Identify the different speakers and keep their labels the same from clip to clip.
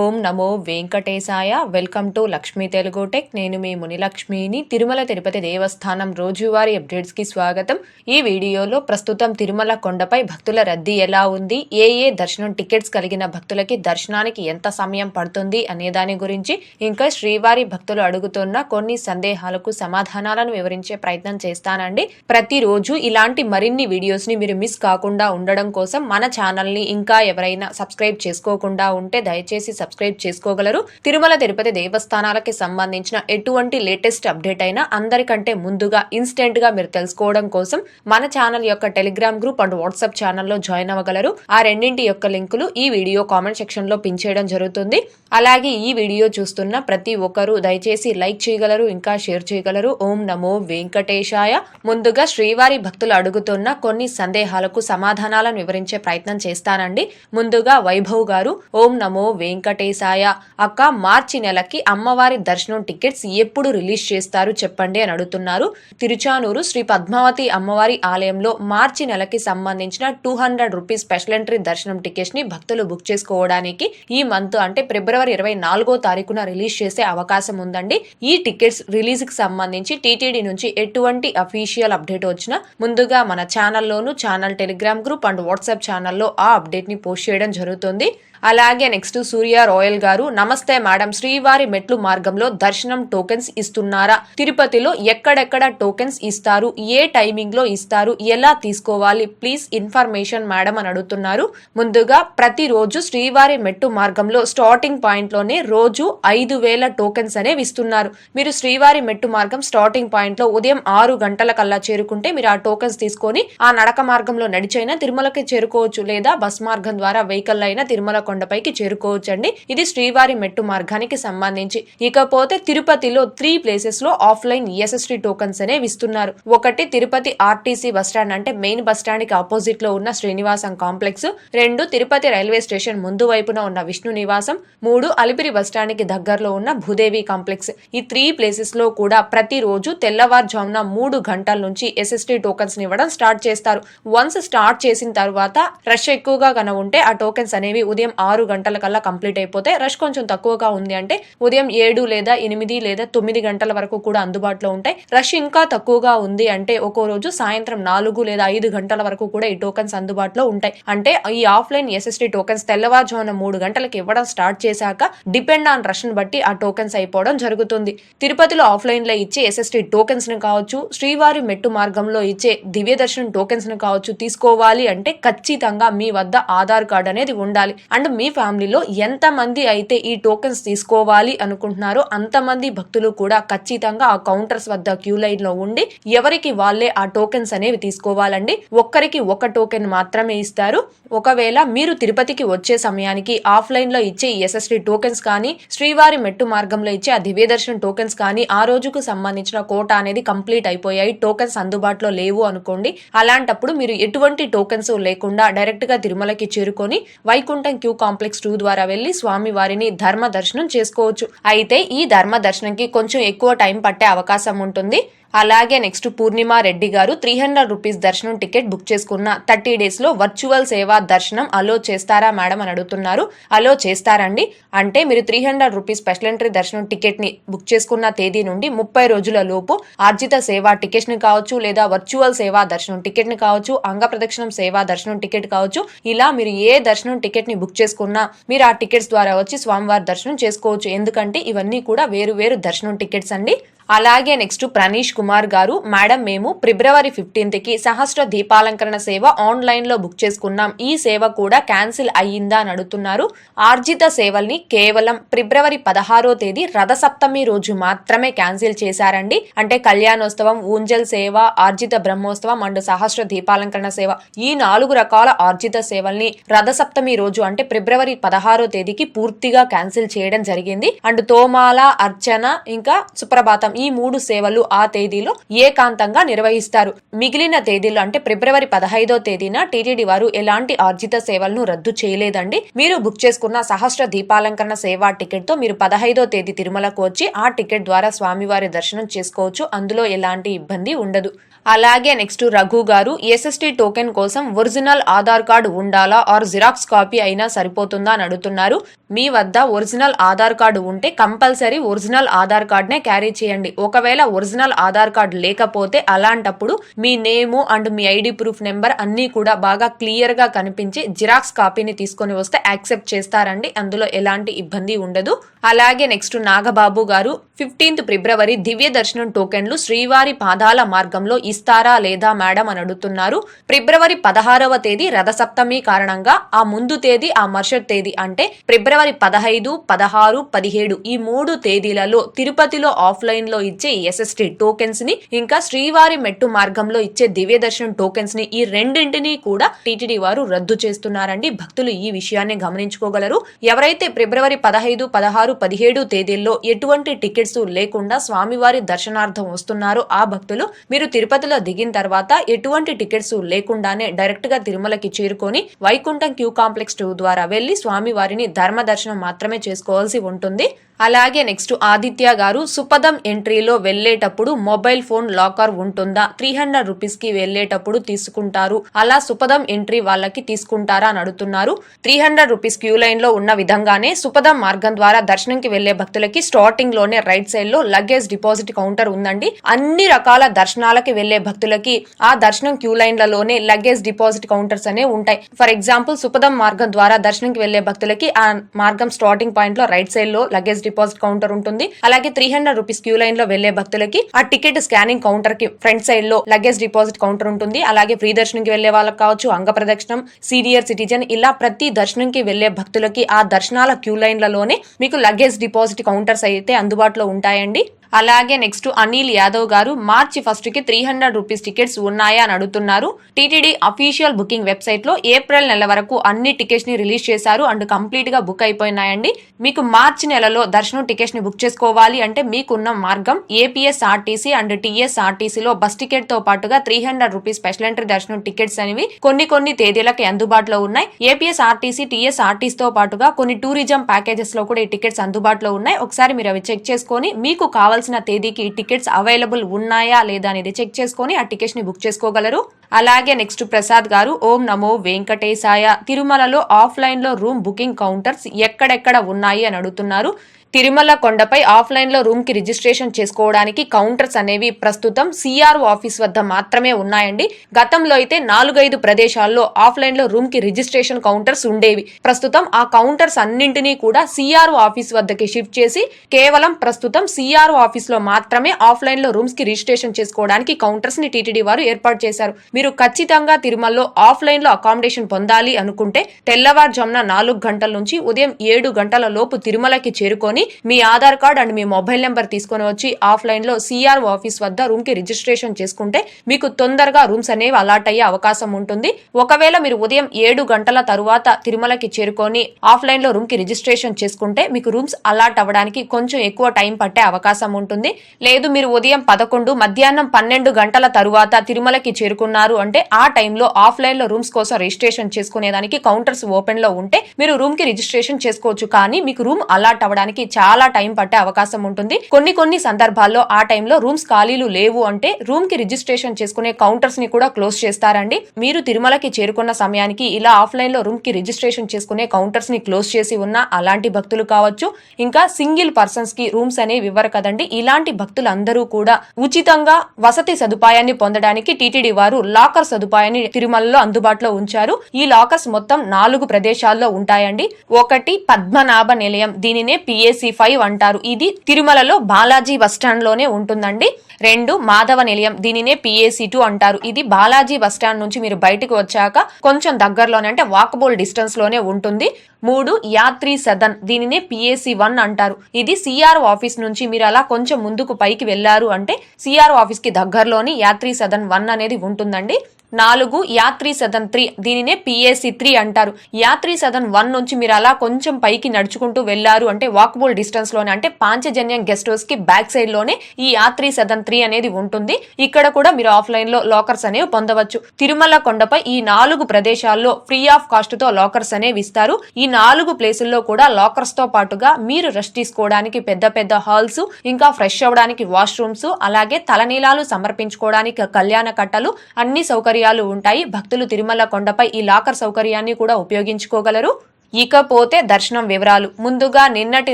Speaker 1: ఓం నమో వెంకటేశాయ. Welcome to Lakshmi Telugu tech. నేను మీ మునిలక్ష్మిని. తిరుమల తిరుపతి దేవస్థానం రోజువారీ అప్డేట్స్కి స్వాగతం. ఈ వీడియోలో ప్రస్తుతం తిరుమల కొండపై భక్తుల రద్దీ ఎలా ఉంది? ఏ ఏ దర్శనం టికెట్స్ కలిగిన భక్తులకి దర్శనానికి ఎంత సమయం పడుతుంది అనే దాని గురించి ఇంకా శ్రీవారి భక్తులు అడుగుతున్న కొన్ని సందేహాలకు సమాధానాలను వివరించే ప్రయత్నం చేస్తానండి. ప్రతిరోజు ఇలాంటి మరిన్ని వీడియోస్ని మీరు మిస్ కాకుండా ఉండడం కోసం మన ఛానల్ని ఇంకా ఎవరైనా సబ్స్క్రైబ్ చేసుకోకుండా ఉంటే దయచేసి సబ్స్క్రైబ్ చేసుకోగలరు. తిరుమల తిరుపతి దేవస్థానాలకి సంబంధించిన ఎటువంటి లేటెస్ట్ అప్డేట్ అయినా అందరికంటే ముందుగా ఇన్స్టెంట్గా మీరు తెలుసుకోవడం కోసం మన ఛానల్ యొక్క టెలిగ్రామ్ గ్రూప్ అండ్ వాట్సాప్ ఛానల్లో జాయిన్ అవ్వగలరు. ఆ రెండింటి యొక్క లింకులు ఈ వీడియో కామెంట్ సెక్షన్లో పిన్ చేయడం జరుగుతుంది. అలాగే ఈ వీడియో చూస్తున్న ప్రతి ఒక్కరూ దయచేసి లైక్ చేయగలరు ఇంకా షేర్ చేయగలరు. ఓం నమో వెంకటేశాయ. ముందుగా శ్రీవారి భక్తులు అడుగుతున్న కొన్ని సందేహాలకు సమాధానాలను వివరించే ప్రయత్నం చేస్తానండి. ముందుగా వైభవ్ గారు ఓం నమో వెంకటేశాయ. అక్క మార్చి నెలకి అమ్మవారి దర్శనం టికెట్స్ ఎప్పుడు రిలీజ్ చేస్తారు చెప్పండి అని అడుగుతున్నారు. తిరుచానూరు శ్రీ పద్మావతి అమ్మవారి ఆలయంలో మార్చి నెలకి సంబంధించిన two hundred rupees special entry దర్శనం టికెట్స్ని భక్తులు బుక్ చేసుకోవడానికి ఈ మంత్ అంటే ఫిబ్రవరి ఇరవై నాలుగో తారీఖున రిలీజ్ చేసే అవకాశం ఉందండి. ఈ టికెట్స్ రిలీజ్కి సంబంధించి టీటీడీ నుంచి ఎటువంటి అఫీషియల్ అప్డేట్ వచ్చినా ముందుగా మన ఛానల్లోను channel Telegram group and WhatsApp ఛానల్లో ఆ అప్డేట్ని పోస్ట్ చేయడం జరుగుతుంది. అలాగే నెక్స్ట్ సూర్య రాయల్ గారు నమస్తే మేడం శ్రీవారి మెట్లు మార్గంలో దర్శనం టోకెన్స్ ఇస్తున్నారా? తిరుపతిలో ఎక్కడెక్కడ టోకెన్స్ ఇస్తారు? ఏ టైమింగ్లో ఇస్తారు? ఎలా తీసుకోవాలి? ప్లీజ్ ఇన్ఫర్మేషన్ మేడం అని అడుగుతున్నారు. ముందుగా ప్రతిరోజు శ్రీవారి మెట్టు మార్గంలో స్టార్టింగ్ పాయింట్లోనే రోజు ఐదు వేల టోకెన్స్ అనేవి ఇస్తున్నారు. మీరు శ్రీవారి మెట్టు మార్గం స్టార్టింగ్ పాయింట్లో ఉదయం ఆరు గంటల కల్లా చేరుకుంటే మీరు ఆ టోకెన్స్ తీసుకొని ఆ నడక మార్గంలో నడిచైనా తిరుమలకి చేరుకోవచ్చు లేదా బస్ మార్గం ద్వారా వెహికల్ అయినా తిరుమల కొండపైకి చేరుకోవచ్చండి. ఇది శ్రీవారి మెట్టు మార్గానికి సంబంధించి. ఇకపోతే తిరుపతిలో త్రీ ప్లేసెస్లో ఆఫ్లైన్ ఈఎస్ఎస్టీ టోకన్స్ అనేవి ఇస్తున్నారు ఒకటి తిరుపతి ఆర్టీసీ బస్ స్టాండ్ అంటే మెయిన్ బస్ స్టాండ్కి ఆపోజిట్లో ఉన్న శ్రీనివాసం కాంప్లెక్స్ రెండు తిరుపతి రైల్వే స్టేషన్ ముందు వైపున ఉన్న విష్ణు నివాసం. మూడు అలిపిరి బస్ స్టాండ్కి దగ్గరలో ఉన్న భూదేవి కాంప్లెక్స్ ఈ త్రీ ప్లేసెస్లో కూడా ప్రతిరోజు తెల్లవారుజామున మూడు గంటల నుంచి ఎస్ఎస్టీ టోకన్స్ ఇవ్వడం స్టార్ట్ చేస్తారు. వన్స్ స్టార్ట్ చేసిన తర్వాత రష్ ఎక్కువగా కన ఉంటే ఆ టోకెన్స్ అనేవి ఉదయం ఆరు గంటల కల్లా కంప్లీట్ అయిపోతే రష్ కొంచెం తక్కువగా ఉంది అంటే ఉదయం ఏడు లేదా ఎనిమిది లేదా తొమ్మిది గంటల వరకు కూడా అందుబాటులో ఉంటాయి. రష్ ఇంకా తక్కువగా ఉంది అంటే ఒక్కో రోజు సాయంత్రం నాలుగు లేదా ఐదు గంటల వరకు కూడా ఈ టోకెన్స్ అందుబాటులో ఉంటాయి. అంటే ఈ ఆఫ్లైన్ ఎస్ఎస్టీ టోకెన్స్ తెల్లవారుజామున మూడు గంటలకు ఇవ్వడం స్టార్ట్ చేశాక డిపెండ్ ఆన్ రష్ని బట్టి ఆ టోకెన్స్ అయిపోవడం జరుగుతుంది. తిరుపతిలో ఆఫ్లైన్లో ఇచ్చే ఎస్ఎస్టీ టోకెన్స్ను కావచ్చు శ్రీవారి మెట్టు మార్గంలో ఇచ్చే దివ్య దర్శనం టోకెన్స్ను కావచ్చు తీసుకోవాలి అంటే ఖచ్చితంగా మీ వద్ద ఆధార్ కార్డ్ అనేది ఉండాలి. అండ్ మీ ఫ్యామిలీలో ఎంత మంది అయితే ఈ టోకెన్స్ తీసుకోవాలి అనుకుంటున్నారో అంతమంది భక్తులు కూడా ఖచ్చితంగా ఆ కౌంటర్స్ వద్ద క్యూ లైన్లో ఉండి ఎవరికి వాళ్ళే ఆ టోకెన్స్ అనేవి తీసుకోవాలండి. ఒక్కరికి ఒక టోకెన్ మాత్రమే ఇస్తారు. ఒకవేళ మీరు తిరుపతికి వచ్చే సమయానికి ఆఫ్లైన్లో ఇచ్చే ఎస్ఎస్టీ టోకెన్స్ కానీ శ్రీవారి మెట్టు మార్గంలో ఇచ్చే ఆ దివ్య దర్శనం టోకెన్స్ కానీ ఆ రోజుకు సంబంధించిన కోట అనేది కంప్లీట్ అయిపోయాయి. టోకెన్స్ అందుబాటులో లేవు అనుకోండి. అలాంటప్పుడు మీరు ఎటువంటి టోకెన్స్ లేకుండా డైరెక్ట్గా తిరుమలకి చేరుకొని వైకుంఠం క్యూ కాంప్లెక్స్ టూ ద్వారా వెళ్ళి స్వామి వారిని ధర్మ దర్శనం చేసుకోవచ్చు. అయితే ఈ ధర్మ దర్శనంకి కొంచెం ఎక్కువ టైం పట్టే అవకాశం ఉంటుంది. అలాగే నెక్స్ట్ పూర్ణిమ రెడ్డి గారు త్రీ హండ్రెడ్ రూపీస్ దర్శనం టికెట్ బుక్ చేసుకున్న థర్టీ డేస్లో వర్చువల్ సేవా దర్శనం అలో చేస్తారా మేడం అని అడుగుతున్నారు. అలో చేస్తారండి. అంటే మీరు three hundred rupees special entry దర్శనం టికెట్ని బుక్ చేసుకున్న తేదీ నుండి ముప్పై రోజుల లోపు ఆర్జిత సేవా టికెట్ని కావచ్చు లేదా వర్చువల్ సేవా దర్శనం టికెట్ని కావచ్చు అంగ ప్రదక్షిణం సేవా దర్శనం టికెట్ కావచ్చు ఇలా మీరు ఏ దర్శనం టికెట్ని బుక్ చేసుకున్నా మీరు ఆ టికెట్స్ ద్వారా వచ్చి స్వామివారి దర్శనం చేసుకోవచ్చు. ఎందుకంటే ఇవన్నీ కూడా వేరు వేరు దర్శనం టికెట్స్ అండి. అలాగే నెక్స్ట్ ప్రణీష్ కుమార్ గారు మేడం మేము ఫిబ్రవరి ఫిఫ్టీన్త్కి సహస్ర దీపాలంకరణ సేవ ఆన్లైన్లో బుక్ చేసుకున్నాం. ఈ సేవ కూడా క్యాన్సిల్ అయ్యిందా? అని అడుగుతున్నారు. ఆర్జిత సేవల్ని కేవలం ఫిబ్రవరి పదహారో తేదీ రథసప్తమి రోజు మాత్రమే క్యాన్సిల్ చేశారండి. అంటే కళ్యాణోత్సవం ఊంజల్ సేవ ఆర్జిత బ్రహ్మోత్సవం అండ్ సహస్ర దీపాలంకరణ సేవ. ఈ నాలుగు రకాల ఆర్జిత సేవల్ని రథసప్తమి రోజు అంటే ఫిబ్రవరి పదహారో తేదీకి పూర్తిగా క్యాన్సిల్ చేయడం జరిగింది. అండ్ తోమాల అర్చన ఇంకా సుప్రభాతం ఈ మూడు సేవలు ఆ తేదీలో ఏకాంతంగా నిర్వహిస్తారు. మిగిలిన తేదీలో అంటే ఫిబ్రవరి పదహైదో తేదీన టీటీడీ వారు ఎలాంటి ఆర్జిత సేవలను రద్దు చేయలేదండి. మీరు బుక్ చేసుకున్న సహస్ర దీపాలంకరణ సేవా టికెట్తో మీరు పదహైదో తేదీ తిరుమలకు వచ్చి ఆ టికెట్ ద్వారా స్వామివారి దర్శనం చేసుకోవచ్చు. అందులో ఎలాంటి ఇబ్బంది ఉండదు. అలాగే నెక్స్ట్ రఘు గారు ఎస్ఎస్టీ టోకెన్ కోసం ఒరిజినల్ ఆధార్ కార్డు ఉండాలా ఆర్ జిరాక్స్ కాపీ అయినా సరిపోతుందా అని అడుగుతున్నారు. మీ వద్ద ఒరిజినల్ ఆధార్ కార్డు ఉంటే కంపల్సరీ ఒరిజినల్ ఆధార్ కార్డ్నే క్యారీ చేయండి. ఒకవేళ ఒరిజినల్ ఆధార్ కార్డు లేకపోతే అలాంటప్పుడు మీ నేము అండ్ మీ ఐడి ప్రూఫ్ నెంబర్ అన్నీ కూడా బాగా క్లియర్గా కనిపించి జిరాక్స్ కాపీని తీసుకొని వస్తే యాక్సెప్ట్ చేస్తారండి. అందులో ఎలాంటి ఇబ్బంది ఉండదు. అలాగే నెక్స్ట్ నాగబాబు గారు ఫిఫ్టీన్త్ ఫిబ్రవరి దివ్య దర్శనం టోకెన్లు శ్రీవారి పాదాల మార్గంలో ఇస్తారా లేదా మేడం అని అడుగుతున్నారు. ఫిబ్రవరి పదహారవ తేదీ రథసప్తమి కారణంగా ఆ ముందు తేదీ ఆ మరుసటి తేదీ అంటే ఫిబ్రవరి పదహైదు పదహారు పదిహేడు ఈ మూడు తేదీలలో తిరుపతిలో ఆఫ్లైన్లో ఇచ్చే ఎస్ఎస్టీ టోకెన్స్ని ఇంకా శ్రీవారి మెట్టు మార్గంలో ఇచ్చే దివ్య దర్శనం టోకెన్స్ని ఈ రెండింటిని కూడా టీటీడీ వారు రద్దు చేస్తున్నారండి. భక్తులు ఈ విషయాన్ని గమనించుకోగలరు. ఎవరైతే ఫిబ్రవరి పదహైదు పదహారు పదిహేడు తేదీల్లో ఎటువంటి టికెట్స్ లేకుండా స్వామివారి దర్శనార్థం వస్తున్నారో ఆ భక్తులు మీరు తిరుపతి తిరుపతిలో దిగిన తర్వాత ఎటువంటి టికెట్స్ లేకుండానే డైరెక్ట్గా తిరుమలకి చేరుకొని వైకుంఠం క్యూ కాంప్లెక్స్ టూ ద్వారా వెళ్ళి స్వామివారిని ధర్మ దర్శనం మాత్రమే చేసుకోవాల్సి ఉంటుంది. అలాగే నెక్స్ట్ ఆదిత్య గారు సుపదం ఎంట్రీలో వెళ్ళేటప్పుడు మొబైల్ ఫోన్ లాకర్ ఉంటుందా? త్రీ హండ్రెడ్ రూపీస్కి వెళ్ళేటప్పుడు తీసుకుంటారు. అలా సుపదం ఎంట్రీ వాళ్ళకి తీసుకుంటారా అని అడుగుతున్నారు. త్రీ హండ్రెడ్ రూపీస్ క్యూ లైన్లో ఉన్న విధంగానే సుపదం మార్గం ద్వారా దర్శనంకి వెళ్ళే భక్తులకి స్టార్టింగ్లోనే రైట్ సైడ్లో లగేజ్ డిపాజిట్ కౌంటర్ ఉందండి. అన్ని రకాల దర్శనాలకి వెళ్ళే భక్తులకి ఆ దర్శనం క్యూ లైన్లలోనే లగేజ్ డిపాజిట్ కౌంటర్స్ అనేవి ఉంటాయి. ఫర్ ఎగ్జాంపుల్ సుపదం మార్గం ద్వారా దర్శనంకి వెళ్ళే భక్తులకి ఆ మార్గం స్టార్టింగ్ పాయింట్లో రైట్ సైడ్లో లగేజ్ డిపాజిట్ కౌంటర్ ఉంటుంది. అలాగే త్రీ హండ్రెడ్ రూపీస్ క్యూ లైన్లో వెళ్ళే భక్తులకి ఆ టికెట్ స్కానింగ్ కౌంటర్కి ఫ్రంట్ సైడ్లో లగేజ్ డిపాజిట్ కౌంటర్ ఉంటుంది. అలాగే ఫ్రీ దర్శనంకి వెళ్ళే వాళ్ళకి కావచ్చు అంగ ప్రదక్షిణం సీనియర్ సిటిజన్ ఇలా ప్రతి దర్శనంకి వెళ్ళే భక్తులకి ఆ దర్శనాల క్యూ లైన్లలోనే మీకు లగేజ్ డిపాజిట్ కౌంటర్స్ అయితే అందుబాటులో ఉంటాయండి. అలాగే నెక్స్ట్ అనిల్ యాదవ్ గారు మార్చి ఫస్ట్కి త్రీ హండ్రెడ్ రూపీస్ టికెట్స్ ఉన్నాయా అని అడుగుతున్నారు. టీటీడీ అఫీషియల్ బుకింగ్ వెబ్సైట్లో ఏప్రిల్ నెల వరకు అన్ని టికెట్స్ని రిలీజ్ చేశారు అండ్ కంప్లీట్గా బుక్ అయిపోయినాయండి. మీకు మార్చి నెలలో దర్శనం టికెట్స్ని బుక్ చేసుకోవాలి అంటే మీకున్న మార్గం ఏపీఎస్ఆర్టీసీ అండ్ టీఎస్ఆర్టీసీలో లో బస్ టికెట్తో పాటుగా three hundred rupees special entry దర్శనం టికెట్స్ అనేవి కొన్ని కొన్ని తేదీలకు అందుబాటులో ఉన్నాయి. ఏపీఎస్ ఆర్టీసీ టీఎస్ ఆర్టీసీ తో పాటుగా కొన్ని టూరిజం ప్యాకేజెస్లో కూడా ఈ టికెట్స్ అందుబాటులో ఉన్నాయి. ఒకసారి మీరు అవి చెక్ చేసుకొని మీకు కావాల్సిన తేదీకి టికెట్స్ అవైలబుల్ ఉన్నాయా లేదా అనేది చెక్ చేసుకొని ఆ టికెట్స్ని బుక్ చేసుకోగలరు. అలాగే నెక్స్ట్ ప్రసాద్ గారు ఓం నమో వెంకటేశాయ తిరుమలలో ఆఫ్లైన్లో రూమ్ బుకింగ్ కౌంటర్స్ ఎక్కడెక్కడ ఉన్నాయి అని అడుగుతున్నారు. తిరుమల కొండపై ఆఫ్లైన్లో రూమ్కి రిజిస్ట్రేషన్ చేసుకోవడానికి కౌంటర్స్ అనేవి ప్రస్తుతం సిఆర్ఓ ఆఫీస్ వద్ద మాత్రమే ఉన్నాయండి. గతంలో అయితే నాలుగైదు ప్రదేశాల్లో ఆఫ్లైన్లో రూమ్కి రిజిస్ట్రేషన్ కౌంటర్స్ ఉండేవి. ప్రస్తుతం ఆ కౌంటర్స్ అన్నింటినీ కూడా సిఆర్ఓ ఆఫీస్ వద్దకి షిఫ్ట్ చేసి కేవలం ప్రస్తుతం సిఆర్ఓ ఆఫీస్లో మాత్రమే ఆఫ్లైన్లో రూమ్స్కి రిజిస్ట్రేషన్ చేసుకోవడానికి కౌంటర్స్ని టీటీడీ వారు ఏర్పాటు చేశారు. మీరు ఖచ్చితంగా తిరుమలలో ఆఫ్లైన్లో అకామిడేషన్ పొందాలి అనుకుంటే తెల్లవారుజామున నాలుగు గంటల నుంచి ఉదయం ఏడు గంటల లోపు తిరుమలకి చేరుకొని మీ ఆధార్ కార్డ్ అండ్ మీ మొబైల్ నెంబర్ తీసుకొని వచ్చి ఆఫ్లైన్లో సిఆర్ఓ ఆఫీస్ వద్ద రూమ్కి రిజిస్ట్రేషన్ చేసుకుంటే మీకు తొందరగా రూమ్స్ అనేవి అలాట్ అయ్యే అవకాశం ఉంటుంది. ఒకవేళ మీరు ఉదయం ఏడు గంటల తరువాత తిరుమలకి చేరుకొని ఆఫ్లైన్లో రూమ్కి రిజిస్ట్రేషన్ చేసుకుంటే మీకు రూమ్స్ అలాట్ అవ్వడానికి కొంచెం ఎక్కువ టైం పట్టే అవకాశం ఉంటుంది. లేదు మీరు ఉదయం పదకొండు మధ్యాహ్నం పన్నెండు గంటల తరువాత తిరుమలకి చేరుకున్నారు అంటే ఆ టైంలో ఆఫ్లైన్లో రూమ్స్ కోసం రిజిస్ట్రేషన్ చేసుకునేదానికి కౌంటర్స్ ఓపెన్లో ఉంటే మీరు రూమ్కి రిజిస్ట్రేషన్ చేసుకోవచ్చు. కానీ మీకు రూమ్ అలాట్ అవ్వడానికి చాలా టైం పట్టే అవకాశం ఉంటుంది. కొన్ని కొన్ని సందర్భాల్లో ఆ టైంలో రూమ్స్ ఖాళీలు లేవు అంటే రూమ్కి రిజిస్ట్రేషన్ చేసుకునే కౌంటర్స్ని కూడా క్లోజ్ చేస్తారండి. మీరు తిరుమలకి చేరుకున్న సమయానికి ఇలా ఆఫ్లైన్లో రూమ్కి రిజిస్ట్రేషన్ చేసుకునే కౌంటర్స్ని క్లోజ్ చేసి ఉన్న అలాంటి భక్తులు కావచ్చు. ఇంకా సింగిల్ పర్సన్స్కి రూమ్స్ అనేవి ఇవ్వరు కదండి. ఇలాంటి భక్తులందరూ కూడా ఉచితంగా వసతి సదుపాయాన్ని పొందడానికి టీటీడీ వారు లాకర్ సదుపాయాన్ని తిరుమలలో అందుబాటులో ఉంచారు. ఈ లాకర్స్ మొత్తం నాలుగు ప్రదేశాల్లో ఉంటాయండి. ఒకటి పద్మనాభ నిలయం దీనినే పిఏసి ఫైవ్ అంటారు. ఇది తిరుమలలో బాలాజీ బస్టాండ్లోనే ఉంటుందండి. రెండు మాధవ నిలయం దీనినే పిఏసి టూ అంటారు. ఇది బాలాజీ బస్టాండ్ నుంచి మీరు బయటకు వచ్చాక కొంచెం దగ్గరలోనే అంటే వాకబుల్ డిస్టెన్స్లోనే ఉంటుంది. మూడు యాత్రి సదన్ దీనినే పిఏసి వన్ అంటారు. ఇది సిఆర్ఓ ఆఫీస్ నుంచి మీరు అలా కొంచెం ముందుకు పైకి వెళ్ళారు అంటే సిఆర్ఓ ఆఫీస్కి దగ్గరలోని యాత్రి సదన్ వన్ అనేది ఉంటుందండి. నాలుగు యాత్రి సదన్ త్రీ. దీనినే పిఏసి త్రీ అంటారు. యాత్రి సదన్ వన్ నుంచి మీరు అలా కొంచెం పైకి నడుచుకుంటూ వెళ్ళారు అంటే వాకబుల్ డిస్టెన్స్లోనే అంటే పాంచజన్యం గెస్ట్ హౌస్కి బ్యాక్ సైడ్లోనే ఈ యాత్రి సదన్ త్రీ అనేది ఉంటుంది. ఇక్కడ కూడా మీరు ఆఫ్లైన్లో లాకర్స్ అనేవి పొందవచ్చు. తిరుమల కొండపై ఈ నాలుగు ప్రదేశాల్లో ఫ్రీ ఆఫ్ కాస్ట్తో లాకర్స్ అనేవి ఇస్తారు. ఈ నాలుగు ప్లేసుల్లో కూడా లాకర్స్తో పాటుగా మీరు రెస్ట్ తీసుకోవడానికి పెద్ద పెద్ద హాల్స్ ఇంకా ఫ్రెష్ అవ్వడానికి వాష్రూమ్స్ అలాగే తలనీలాలు సమర్పించుకోవడానికి కళ్యాణ కట్టలు అన్ని సౌకర్యాలు ఉంటాయి. భక్తులు తిరుమల కొండపై ఈ లాకర్ సౌకర్యాన్ని కూడా ఉపయోగించుకోగలరు. ఇకపోతే దర్శనం వివరాలు. ముందుగా నిన్నటి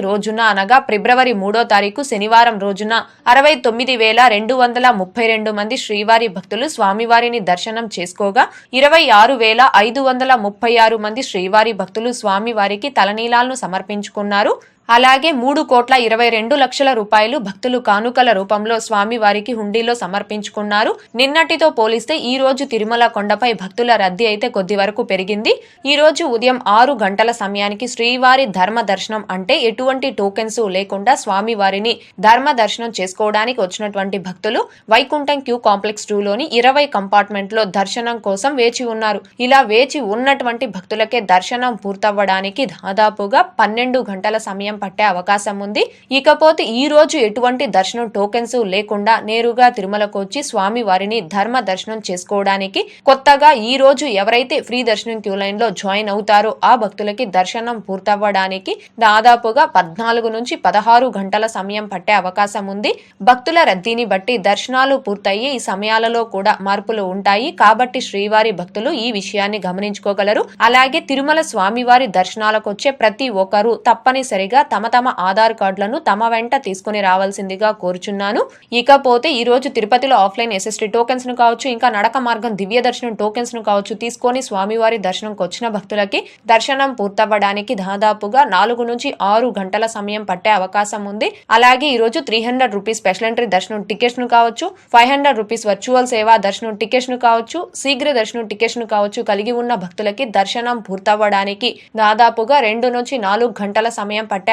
Speaker 1: రోజున అనగా ఫిబ్రవరి మూడో తారీఖు శనివారం రోజున అరవై తొమ్మిది వేల రెండు వందల ముప్పై రెండు మంది శ్రీవారి భక్తులు స్వామివారిని దర్శనం చేసుకోగా ఇరవై ఆరు వేల ఐదు వందల ముప్పై ఆరు మంది శ్రీవారి భక్తులు స్వామివారికి తలనీలాలను సమర్పించుకున్నారు. అలాగే మూడు కోట్ల ఇరవై రెండు లక్షల రూపాయలు భక్తులు కానుకల రూపంలో స్వామివారికి హుండీలో సమర్పించుకున్నారు. నిన్నటితో పోలిస్తే ఈ రోజు తిరుమల కొండపై భక్తుల రద్దీ అయితే కొద్ది వరకు పెరిగింది. ఈ రోజు ఉదయం ఆరు గంటల సమయానికి శ్రీవారి ధర్మ దర్శనం అంటే ఎటువంటి టోకెన్స్ లేకుండా స్వామివారిని ధర్మ దర్శనం చేసుకోవడానికి వచ్చినటువంటి భక్తులు వైకుంఠం క్యూ కాంప్లెక్స్ టూలోని ఇరవై కంపార్ట్మెంట్లో దర్శనం కోసం వేచి ఉన్నారు. ఇలా వేచి ఉన్నటువంటి భక్తులకే దర్శనం పూర్తవ్వడానికి దాదాపుగా పన్నెండు గంటల సమయం పట్టే అవకాశం ఉంది. ఇకపోతే ఈ రోజు ఎటువంటి దర్శనం టోకెన్స్ లేకుండా నేరుగా తిరుమలకు వచ్చి స్వామి వారిని ధర్మ దర్శనం చేసుకోవడానికి కొత్తగా ఈ రోజు ఎవరైతే ఫ్రీ దర్శనం క్యూ లైన్లో జాయిన్ అవుతారో ఆ భక్తులకి దర్శనం పూర్తవ్వడానికి దాదాపుగా పద్నాలుగు నుంచి పదహారు గంటల సమయం పట్టే అవకాశం ఉంది. భక్తుల రద్దీని బట్టి దర్శనాలు పూర్తయ్యి ఈ సమయాలలో కూడా మార్పులు ఉంటాయి. కాబట్టి శ్రీవారి భక్తులు ఈ విషయాన్ని గమనించుకోగలరు. అలాగే తిరుమల స్వామివారి దర్శనాలకు వచ్చే ప్రతి ఒక్కరూ తప్పనిసరిగా తమ తమ ఆధార్ కార్డులను తమ వెంట తీసుకుని రావాల్సిందిగా కోరుచున్నాను. ఇకపోతే ఈ రోజు తిరుపతిలో ఆఫ్లైన్ ఎస్ఎస్టీ టోకెన్స్ను కావచ్చు ఇంకా నడక మార్గం దివ్య దర్శనం టోకెన్స్ను కావచ్చు తీసుకొని స్వామివారి దర్శనంకి వచ్చిన భక్తులకి దర్శనం పూర్తవ్వడానికి దాదాపుగా నాలుగు నుంచి ఆరు గంటల సమయం పట్టే అవకాశం ఉంది. అలాగే ఈ రోజు three hundred rupees special entry దర్శనం టికెట్స్ను కావచ్చు ఫైవ్ హండ్రెడ్ రూపీస్ వర్చువల్ సేవా దర్శనం టికెట్స్ను కావచ్చు శీఘ్ర దర్శనం టికెట్స్ను కావచ్చు కలిగి ఉన్న భక్తులకి దర్శనం పూర్తవ్వడానికి దాదాపుగా రెండు నుంచి నాలుగు గంటల సమయం పట్టే